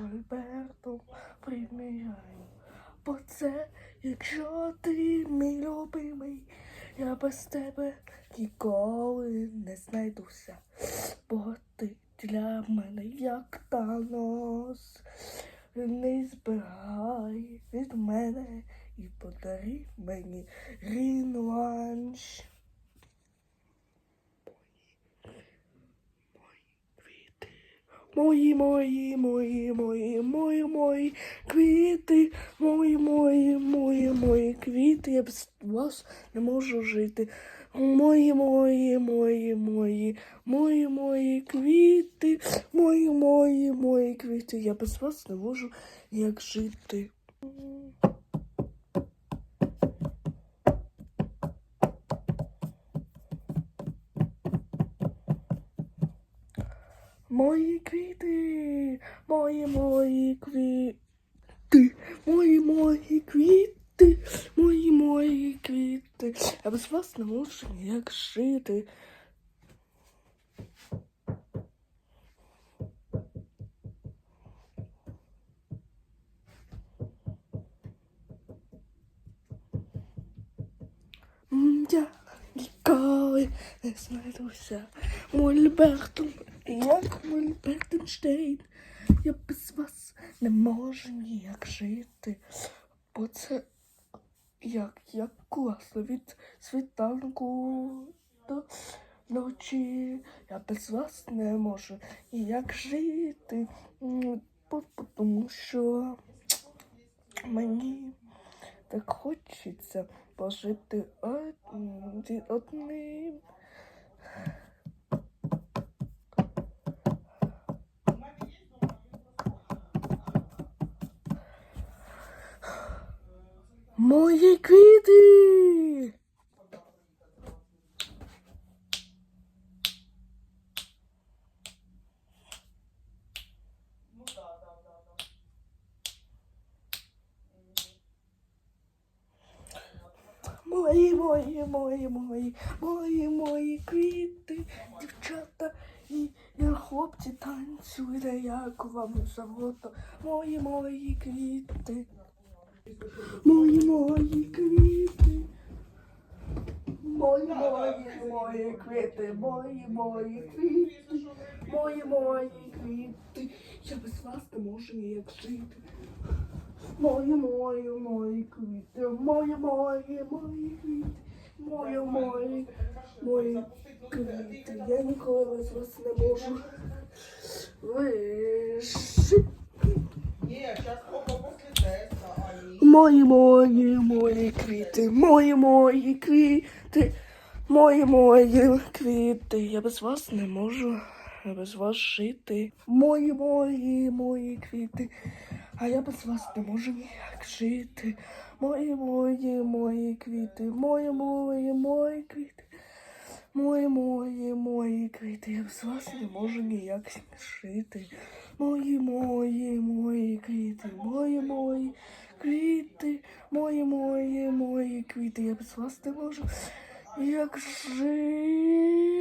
Альбертом приміряю. Бо це, якщо ти мій любимий, я без тебе ніколи не знайдуся. Бо ти для мене як Танос. Не збирай від мене і подари мені рінуанш. Мої, мої, мої, мої, мої, мої квіти, мої, мої, мої, мої квіти, я без вас не можу жити. Мої, мої, мої, мої, мої, мої квіти, мої, мої, мої квіти, я без вас не можу ніяк жити. Мої квіти, мої мої квіти, мої мої квіти, мої мої квіти. Я без вас не можу ніяк жити. Я ніколи не знайдуся Мольбертом, як Мольбертенштейн. Я без вас не можу ніяк жити. Бо це як, як класно від світанку до ночі. Я без вас не можу ніяк жити. Тому що мені так хочеться пожити од- одним. Мої квіти! Мої, мої, мої, мої, мої, мої квіти, дівчата і, і хлопці танцюйте, як вам завгодно. Мої, мої квіти. Мої, мої квіти. Мої, мої, мої квіти, мої, мої квіти, мої, мої квіти. Я без вас не можу ніяк жити. Мої, мої, мої квіти, мої, мої, мої квіти, мої, мої, мої квіти. Я ніколи без вас не можу ні. Мої, мої, мої квіти, мої, мої квіти, мої, мої квіти. Я без вас не можу без вас жити. Мої, мої, мої квіти. А я без вас не можу ніяк жити. Мої, мої, мої квіти, мої, мої, мої квіти. Мої, мої, мої квіти, я без вас не можу ніяк жити. Мої, мої, мої квіти, мої, мої квіти, мої, мої, мої квіти, я без вас не можу ніяк жити.